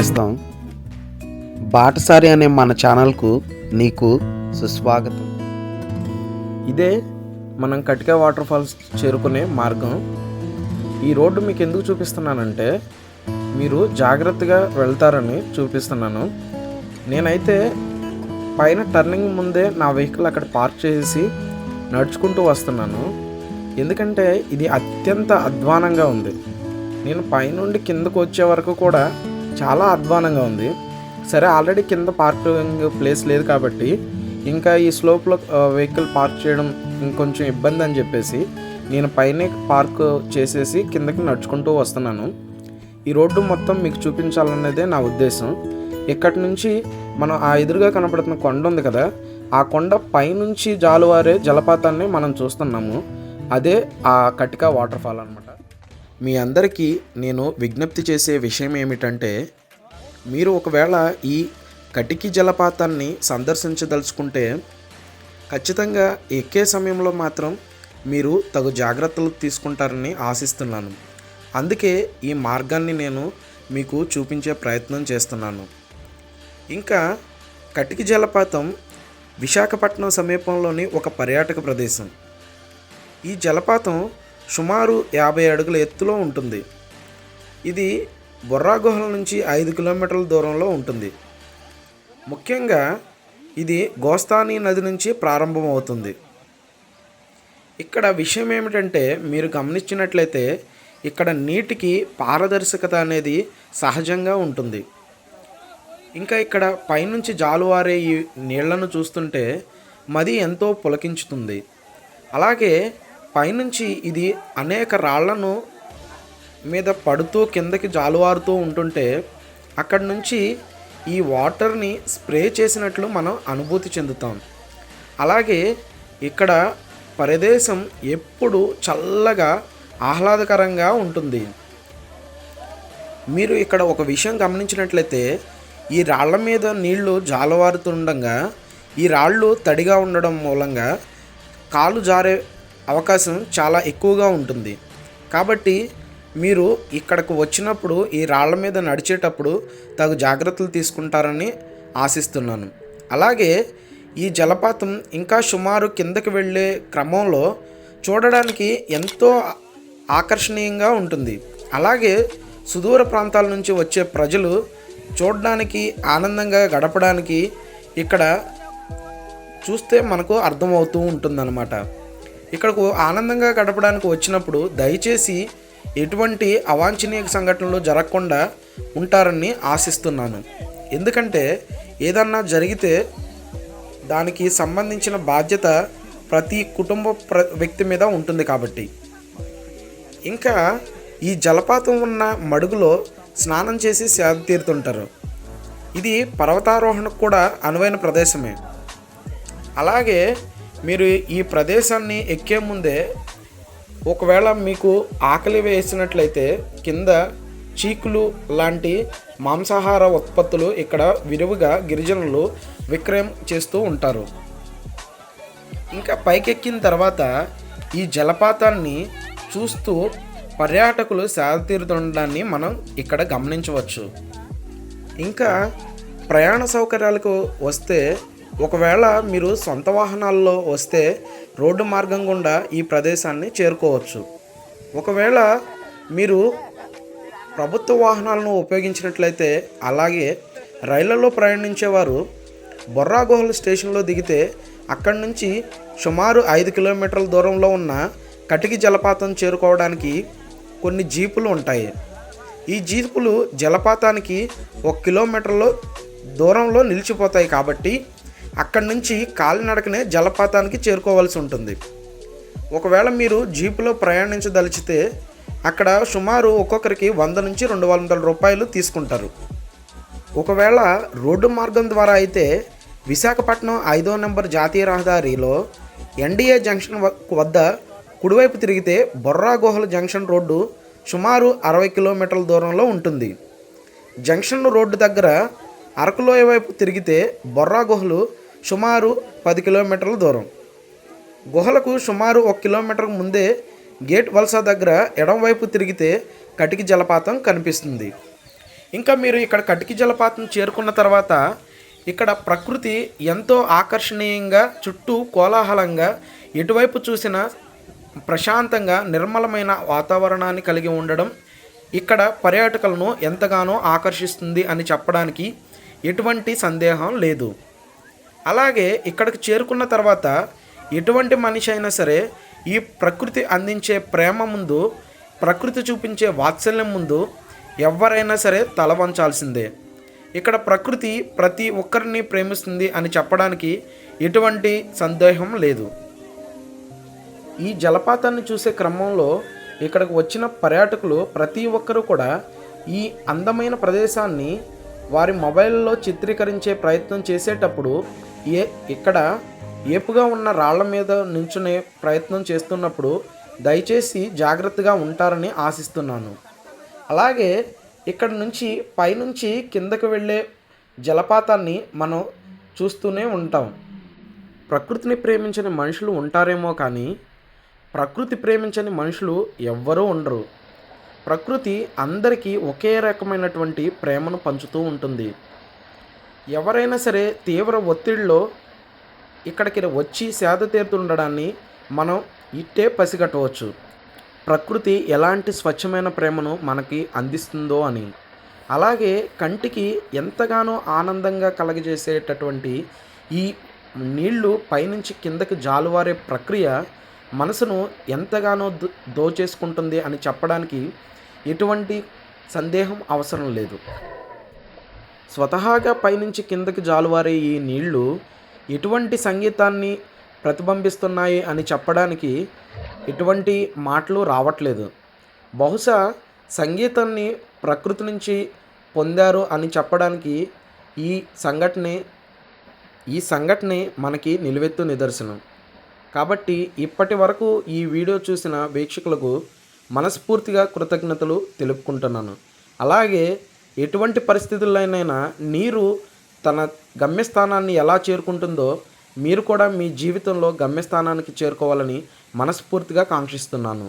నేస్తం బాటసారి అనే మన ఛానల్కు నీకు సుస్వాగతం. ఇదే మనం కటిక వాటర్ ఫాల్స్ చేరుకునే మార్గం. ఈ రోడ్డు మీకు ఎందుకు చూపిస్తున్నానంటే మీరు జాగ్రత్తగా వెళ్తారని చూపిస్తున్నాను. నేనైతే పైన టర్నింగ్ ముందే నా వెహికల్ అక్కడ పార్క్ చేసి నడుచుకుంటూ వస్తున్నాను. ఎందుకంటే ఇది అత్యంత అధ్వానంగా ఉంది. నేను పైనుండి కిందకు వచ్చే వరకు కూడా చాలా అధ్వానంగా ఉంది. సరే ఆల్రెడీ కింద పార్కింగ్ ప్లేస్ లేదు కాబట్టి ఇంకా ఈ స్లోప్లో వెహికల్ పార్క్ చేయడం ఇంకొంచెం ఇబ్బంది అని చెప్పేసి నేను పైనే పార్క్ చేసేసి కిందకి నడుచుకుంటూ వస్తున్నాను. ఈ రోడ్డు మొత్తం మీకు చూపించాలన్నదే నా ఉద్దేశం. ఇక్కడి నుంచి మనం ఆ ఎదురుగా కనపడుతున్న కొండ ఉంది కదా ఆ కొండ పైనుంచి జాలువారే జలపాతాన్ని మనం చూస్తున్నాము. అదే ఆ కటిక వాటర్ ఫాల్ అనమాట మీ అందరికీ నేను విజ్ఞప్తి చేసే విషయం ఏమిటంటే మీరు ఒకవేళ ఈ కటికి జలపాతాన్ని సందర్శించదలుచుకుంటే ఖచ్చితంగా ఎక్కే సమయంలో మాత్రం మీరు తగు జాగ్రత్తలు తీసుకుంటారని ఆశిస్తున్నాను. అందుకే ఈ మార్గాన్ని నేను మీకు చూపించే ప్రయత్నం చేస్తున్నాను. ఇంకా కటికి జలపాతం విశాఖపట్నం సమీపంలోని ఒక పర్యాటక ప్రదేశం. ఈ జలపాతం సుమారు యాభై అడుగుల ఎత్తులో ఉంటుంది. ఇది బొర్రా గుహల నుంచి ఐదు కిలోమీటర్ల దూరంలో ఉంటుంది. ముఖ్యంగా ఇది గోస్తాని నది నుంచి ప్రారంభమవుతుంది. ఇక్కడ విషయం ఏమిటంటే మీరు గమనించినట్లయితే ఇక్కడ నీటికి పారదర్శకత అనేది సహజంగా ఉంటుంది. ఇంకా ఇక్కడ పైనుంచి జాలువారే ఈ నీళ్ళను చూస్తుంటే మది ఎంతో పులకించుతుంది. అలాగే పైనుంచి ఇది అనేక రాళ్ళను మీద పడుతూ కిందకి జాలువారుతూ ఉంటుంటే అక్కడి నుంచి ఈ వాటర్ని స్ప్రే చేసినట్లు మనం అనుభూతి చెందుతాం. అలాగే ఇక్కడ ప్రదేశం ఎప్పుడు చల్లగా ఆహ్లాదకరంగా ఉంటుంది. మీరు ఇక్కడ ఒక విషయం గమనించినట్లయితే ఈ రాళ్ళ మీద నీళ్ళు జాలవారుతుండగా ఈ రాళ్ళు తడిగా ఉండడం మూలంగా కాలు జారే అవకాశం చాలా ఎక్కువగా ఉంటుంది. కాబట్టి మీరు ఇక్కడకు వచ్చినప్పుడు ఈ రాళ్ళ మీద నడిచేటప్పుడు తగు జాగ్రత్తలు తీసుకుంటారని ఆశిస్తున్నాను. అలాగే ఈ జలపాతం ఇంకా సుమారు కిందకి వెళ్ళే క్రమంలో చూడడానికి ఎంతో ఆకర్షణీయంగా ఉంటుంది. అలాగే సుదూర ప్రాంతాల నుంచి వచ్చే ప్రజలు చూడడానికి ఆనందంగా గడపడానికి ఇక్కడ చూస్తే మనకు అర్థమవుతూ ఉంటుందన్నమాట. ఇక్కడకు ఆనందంగా గడపడానికి వచ్చినప్పుడు దయచేసి ఎటువంటి అవాంఛనీయ సంఘటనలు జరగకుండా ఉంటారని ఆశిస్తున్నాను. ఎందుకంటే ఏదన్నా జరిగితే దానికి సంబంధించిన బాధ్యత ప్రతి కుటుంబ ప్ర వ్యక్తి మీద ఉంటుంది కాబట్టి. ఇంకా ఈ జలపాతం ఉన్న మడుగులో స్నానం చేసి సేద తీరుతుంటారు. ఇది పర్వతారోహణకు కూడా అనువైన ప్రదేశమే. అలాగే మీరు ఈ ప్రదేశాన్ని ఎక్కే ముందే ఒకవేళ మీకు ఆకలి వేసినట్లయితే కింద చీకులు లాంటి మాంసాహార ఉత్పత్తులు ఇక్కడ విరివిగా గిరిజనులు విక్రయం చేస్తూ ఉంటారు. ఇంకా పైకెక్కిన తర్వాత ఈ జలపాతాన్ని చూస్తూ పర్యాటకులు సేదతీరుతుండడాన్ని మనం ఇక్కడ గమనించవచ్చు. ఇంకా ప్రయాణ సౌకర్యాలకు వస్తే ఒకవేళ మీరు సొంత వాహనాల్లో వస్తే రోడ్డు మార్గం గుండా ఈ ప్రదేశాన్ని చేరుకోవచ్చు. ఒకవేళ మీరు ప్రభుత్వ వాహనాలను ఉపయోగించినట్లయితే అలాగే రైళ్ళలో ప్రయాణించేవారు బొర్రా గుహల స్టేషన్లో దిగితే అక్కడి నుంచి సుమారు ఐదు కిలోమీటర్ల దూరంలో ఉన్న కటికి జలపాతం చేరుకోవడానికి కొన్ని జీపులు ఉంటాయి. ఈ జీపులు జలపాతానికి ఒక కిలోమీటర్లో దూరంలో నిలిచిపోతాయి కాబట్టి అక్కడి నుంచి కాలినడకనే జలపాతానికి చేరుకోవాల్సి ఉంటుంది. ఒకవేళ మీరు జీపులో ప్రయాణించదలిచితే అక్కడ సుమారు ఒక్కొక్కరికి వంద నుంచి రెండు వందల రూపాయలు తీసుకుంటారు. ఒకవేళ రోడ్డు మార్గం ద్వారా అయితే విశాఖపట్నం ఐదో నెంబర్ జాతీయ రహదారిలో ఎన్డీఏ జంక్షన్ వద్ద కుడివైపు తిరిగితే బొర్రా గుహల జంక్షన్ రోడ్డు సుమారు అరవై కిలోమీటర్ల దూరంలో ఉంటుంది. జంక్షన్ రోడ్డు దగ్గర అరకులోయ వైపు తిరిగితే బొర్రా గుహలు సుమారు పది కిలోమీటర్ల దూరం. గుహలకు సుమారు ఒక కిలోమీటర్ ముందే గేట్ వలస దగ్గర ఎడంవైపు తిరిగితే కటికి జలపాతం కనిపిస్తుంది. ఇంకా మీరు ఇక్కడ కటికి జలపాతం చేరుకున్న తర్వాత ఇక్కడ ప్రకృతి ఎంతో ఆకర్షణీయంగా చుట్టూ కోలాహలంగా ఎటువైపు చూసినా ప్రశాంతంగా నిర్మలమైన వాతావరణాన్ని కలిగి ఉండడం ఇక్కడ పర్యాటకులను ఎంతగానో ఆకర్షిస్తుంది అని చెప్పడానికి ఎటువంటి సందేహం లేదు. అలాగే ఇక్కడికి చేరుకున్న తర్వాత ఎటువంటి మనిషి అయినా సరే ఈ ప్రకృతి అందించే ప్రేమ ముందు ప్రకృతి చూపించే వాత్సల్యం ముందు ఎవరైనా సరే తల వంచాల్సిందే. ఇక్కడ ప్రకృతి ప్రతి ఒక్కరిని ప్రేమిస్తుంది అని చెప్పడానికి ఎటువంటి సందేహం లేదు. ఈ జలపాతాన్ని చూసే క్రమంలో ఇక్కడికి వచ్చిన పర్యాటకులు ప్రతి ఒక్కరూ కూడా ఈ అందమైన ప్రదేశాన్ని వారి మొబైల్లో చిత్రీకరించే ప్రయత్నం చేసేటప్పుడు ఏ ఇక్కడ ఏపుగా ఉన్న రాళ్ళ మీద నుంచునే ప్రయత్నం చేస్తున్నప్పుడు దయచేసి జాగ్రత్తగా ఉంటారని ఆశిస్తున్నాను. అలాగే ఇక్కడ నుంచి పైనుంచి కిందకు వెళ్ళే జలపాతాన్ని మనం చూస్తూనే ఉంటాం. ప్రకృతిని ప్రేమించని మనుషులు ఉంటారేమో కానీ ప్రకృతి ప్రేమించని మనుషులు ఎవ్వరూ ఉండరు. ప్రకృతి అందరికీ ఒకే రకమైనటువంటి ప్రేమను పంచుతూ ఉంటుంది. ఎవరైనా సరే తీవ్ర ఒత్తిడిలో ఇక్కడికి వచ్చి సేద తీరుతుండడాన్ని మనం ఇట్టే పసిగట్టవచ్చు. ప్రకృతి ఎలాంటి స్వచ్ఛమైన ప్రేమను మనకి అందిస్తుందో అని. అలాగే కంటికి ఎంతగానో ఆనందంగా కలగజేసేటటువంటి ఈ నీళ్ళు పైనుంచి కిందకి జాలువారే ప్రక్రియ మనసును ఎంతగానో దో- దోచేసుకుంటుంది అని చెప్పడానికి ఎటువంటి సందేహం అవసరం లేదు. స్వతహాగా పైనుంచి కిందకి జాలువారే ఈ నీళ్ళు ఎటువంటి సంగీతాన్ని ప్రతిబింబిస్తున్నాయి అని చెప్పడానికి ఎటువంటి మాటలు రావట్లేదు. బహుశా సంగీతాన్ని ప్రకృతి నుంచి పొందారు అని చెప్పడానికి ఈ సంఘటనే ఈ సంఘటనే మనకి నిలువెత్తు నిదర్శనం. కాబట్టి ఇప్పటి వరకు ఈ వీడియో చూసిన వీక్షకులకు మనస్ఫూర్తిగా కృతజ్ఞతలు తెలుపుకుంటున్నాను. అలాగే ఎటువంటి పరిస్థితుల్లోనైనా నీరు తన గమ్యస్థానాన్ని ఎలా చేరుకుంటుందో మీరు కూడా మీ జీవితంలో గమ్యస్థానానికి చేరుకోవాలని మనస్ఫూర్తిగా కాంక్షిస్తున్నాను.